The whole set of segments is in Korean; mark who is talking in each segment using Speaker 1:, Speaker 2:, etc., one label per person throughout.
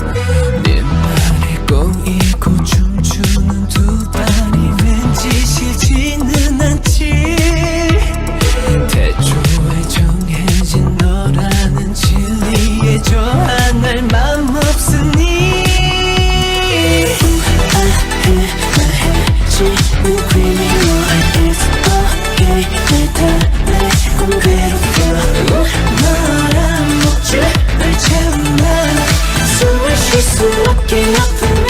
Speaker 1: Yeah. looking up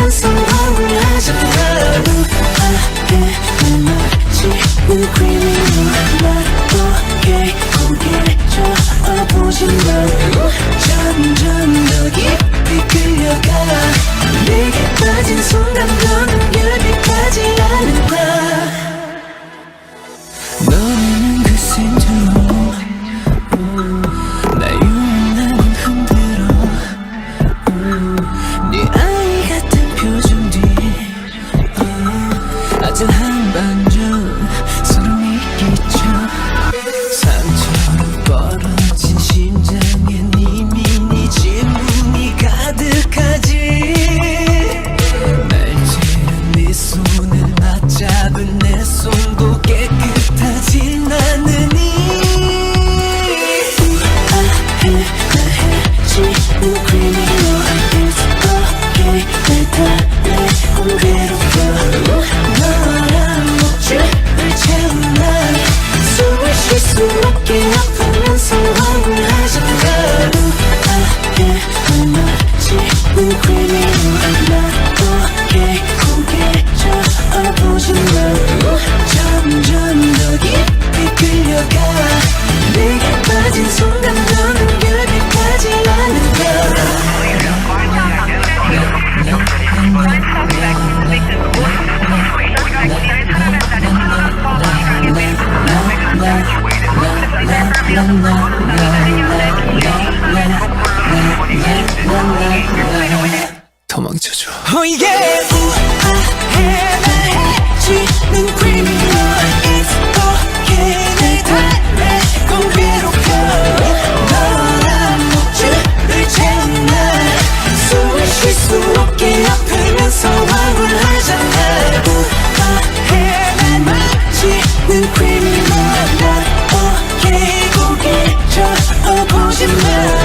Speaker 2: 도망쳐줘
Speaker 1: Oh yeah yeah.